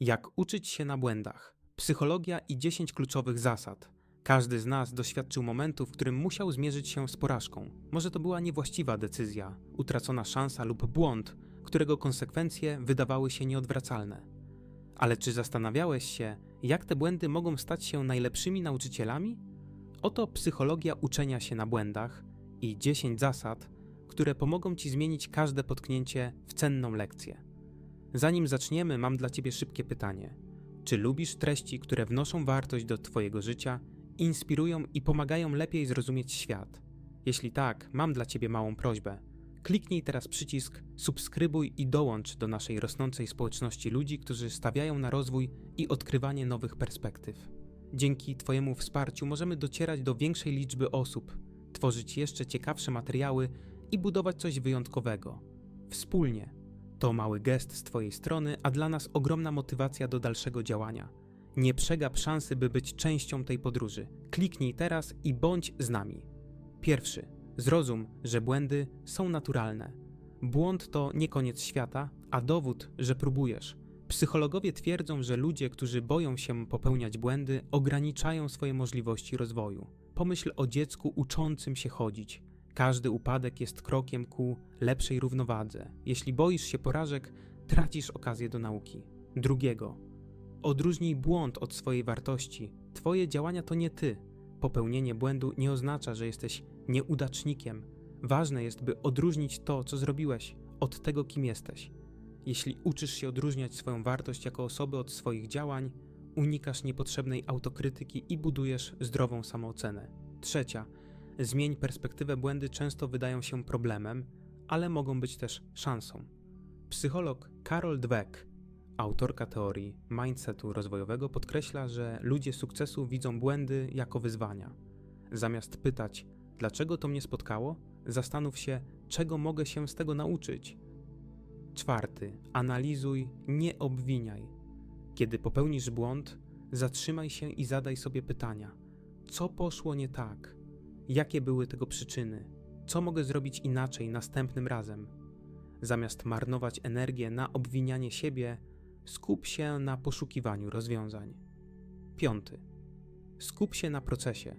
Jak uczyć się na błędach? Psychologia i 10 kluczowych zasad. Każdy z nas doświadczył momentu, w którym musiał zmierzyć się z porażką. Może to była niewłaściwa decyzja, utracona szansa lub błąd, którego konsekwencje wydawały się nieodwracalne. Ale czy zastanawiałeś się, jak te błędy mogą stać się najlepszymi nauczycielami? Oto psychologia uczenia się na błędach i 10 zasad, które pomogą ci zmienić każde potknięcie w cenną lekcję. Zanim zaczniemy, mam dla Ciebie szybkie pytanie. Czy lubisz treści, które wnoszą wartość do Twojego życia, inspirują i pomagają lepiej zrozumieć świat? Jeśli tak, mam dla Ciebie małą prośbę. Kliknij teraz przycisk subskrybuj i dołącz do naszej rosnącej społeczności ludzi, którzy stawiają na rozwój i odkrywanie nowych perspektyw. Dzięki Twojemu wsparciu możemy docierać do większej liczby osób, tworzyć jeszcze ciekawsze materiały i budować coś wyjątkowego. Wspólnie to mały gest z Twojej strony, a dla nas ogromna motywacja do dalszego działania. Nie przegap szansy, by być częścią tej podróży. Kliknij teraz i bądź z nami. Pierwszy. Zrozum, że błędy są naturalne. Błąd to nie koniec świata, a dowód, że próbujesz. Psychologowie twierdzą, że ludzie, którzy boją się popełniać błędy, ograniczają swoje możliwości rozwoju. Pomyśl o dziecku uczącym się chodzić. Każdy upadek jest krokiem ku lepszej równowadze. Jeśli boisz się porażek, tracisz okazję do nauki. Drugiego. Odróżnij błąd od swojej wartości. Twoje działania to nie ty. Popełnienie błędu nie oznacza, że jesteś nieudacznikiem. Ważne jest, by odróżnić to, co zrobiłeś, od tego, kim jesteś. Jeśli uczysz się odróżniać swoją wartość jako osoby od swoich działań, unikasz niepotrzebnej autokrytyki i budujesz zdrową samoocenę. Trzecia Zmień perspektywę, błędy często wydają się problemem, ale mogą być też szansą. Psycholog Karol Dweck, autorka teorii mindsetu rozwojowego, podkreśla, że ludzie sukcesu widzą błędy jako wyzwania. Zamiast pytać, dlaczego to mnie spotkało, zastanów się, czego mogę się z tego nauczyć. Czwarty, analizuj, nie obwiniaj. Kiedy popełnisz błąd, zatrzymaj się i zadaj sobie pytania: co poszło nie tak? Jakie były tego przyczyny? Co mogę zrobić inaczej następnym razem? Zamiast marnować energię na obwinianie siebie, skup się na poszukiwaniu rozwiązań. Piąty. Skup się na procesie,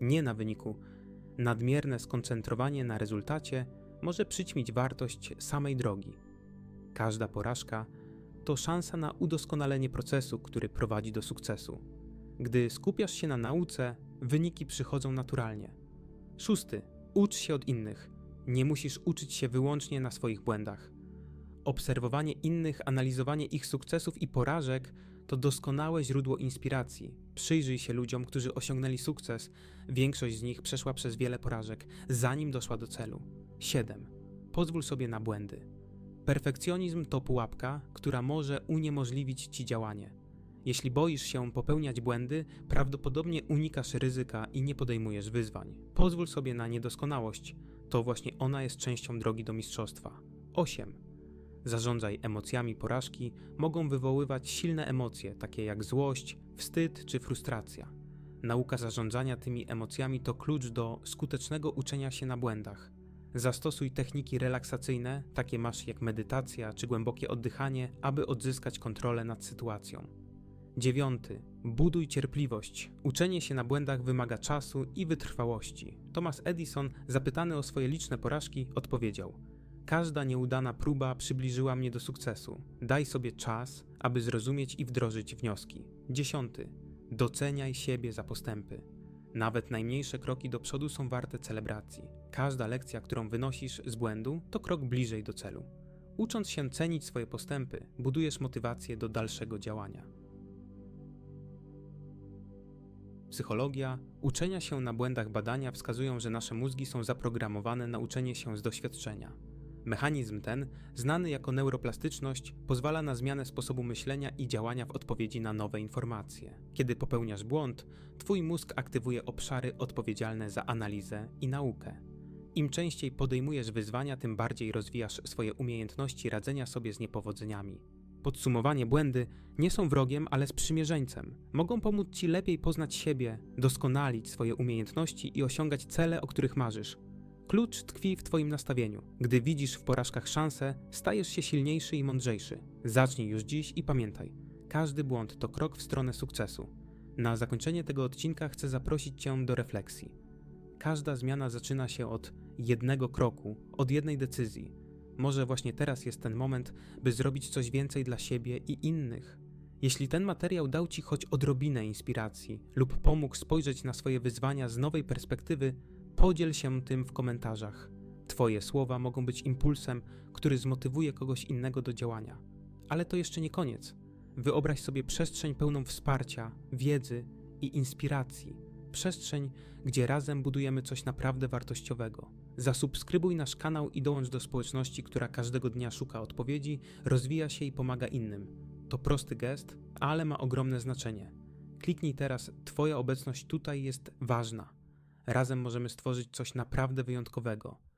nie na wyniku. Nadmierne skoncentrowanie na rezultacie może przyćmić wartość samej drogi. Każda porażka to szansa na udoskonalenie procesu, który prowadzi do sukcesu. Gdy skupiasz się na nauce, wyniki przychodzą naturalnie. Szósty. Ucz się od innych. Nie musisz uczyć się wyłącznie na swoich błędach. Obserwowanie innych, analizowanie ich sukcesów i porażek to doskonałe źródło inspiracji. Przyjrzyj się ludziom, którzy osiągnęli sukces. Większość z nich przeszła przez wiele porażek, zanim doszła do celu. 7. Pozwól sobie na błędy. Perfekcjonizm to pułapka, która może uniemożliwić ci działanie. Jeśli boisz się popełniać błędy, prawdopodobnie unikasz ryzyka i nie podejmujesz wyzwań. Pozwól sobie na niedoskonałość, to właśnie ona jest częścią drogi do mistrzostwa. 8. Zarządzaj emocjami porażki, mogą wywoływać silne emocje, takie jak złość, wstyd czy frustracja. Nauka zarządzania tymi emocjami to klucz do skutecznego uczenia się na błędach. Zastosuj techniki relaksacyjne, takie masz jak medytacja czy głębokie oddychanie, aby odzyskać kontrolę nad sytuacją. Dziewiąty. Buduj cierpliwość. Uczenie się na błędach wymaga czasu i wytrwałości. Thomas Edison, zapytany o swoje liczne porażki, odpowiedział: Każda nieudana próba przybliżyła mnie do sukcesu. Daj sobie czas, aby zrozumieć i wdrożyć wnioski. Dziesiąty. Doceniaj siebie za postępy. Nawet najmniejsze kroki do przodu są warte celebracji. Każda lekcja, którą wynosisz z błędu, to krok bliżej do celu. Ucząc się cenić swoje postępy, budujesz motywację do dalszego działania. Psychologia, uczenia się na błędach badania wskazują, że nasze mózgi są zaprogramowane na uczenie się z doświadczenia. Mechanizm ten, znany jako neuroplastyczność, pozwala na zmianę sposobu myślenia i działania w odpowiedzi na nowe informacje. Kiedy popełniasz błąd, twój mózg aktywuje obszary odpowiedzialne za analizę i naukę. Im częściej podejmujesz wyzwania, tym bardziej rozwijasz swoje umiejętności radzenia sobie z niepowodzeniami. Podsumowanie błędy nie są wrogiem, ale sprzymierzeńcem. Mogą pomóc ci lepiej poznać siebie, doskonalić swoje umiejętności i osiągać cele, o których marzysz. Klucz tkwi w Twoim nastawieniu. Gdy widzisz w porażkach szansę, stajesz się silniejszy i mądrzejszy. Zacznij już dziś i pamiętaj: Każdy błąd to krok w stronę sukcesu. Na zakończenie tego odcinka chcę zaprosić Cię do refleksji. Każda zmiana zaczyna się od jednego kroku, od jednej decyzji. Może właśnie teraz jest ten moment, by zrobić coś więcej dla siebie i innych. Jeśli ten materiał dał Ci choć odrobinę inspiracji lub pomógł spojrzeć na swoje wyzwania z nowej perspektywy, podziel się tym w komentarzach. Twoje słowa mogą być impulsem, który zmotywuje kogoś innego do działania. Ale to jeszcze nie koniec. Wyobraź sobie przestrzeń pełną wsparcia, wiedzy i inspiracji. Przestrzeń, gdzie razem budujemy coś naprawdę wartościowego. Zasubskrybuj nasz kanał i dołącz do społeczności, która każdego dnia szuka odpowiedzi, rozwija się i pomaga innym. To prosty gest, ale ma ogromne znaczenie. Kliknij teraz, Twoja obecność tutaj jest ważna. Razem możemy stworzyć coś naprawdę wyjątkowego.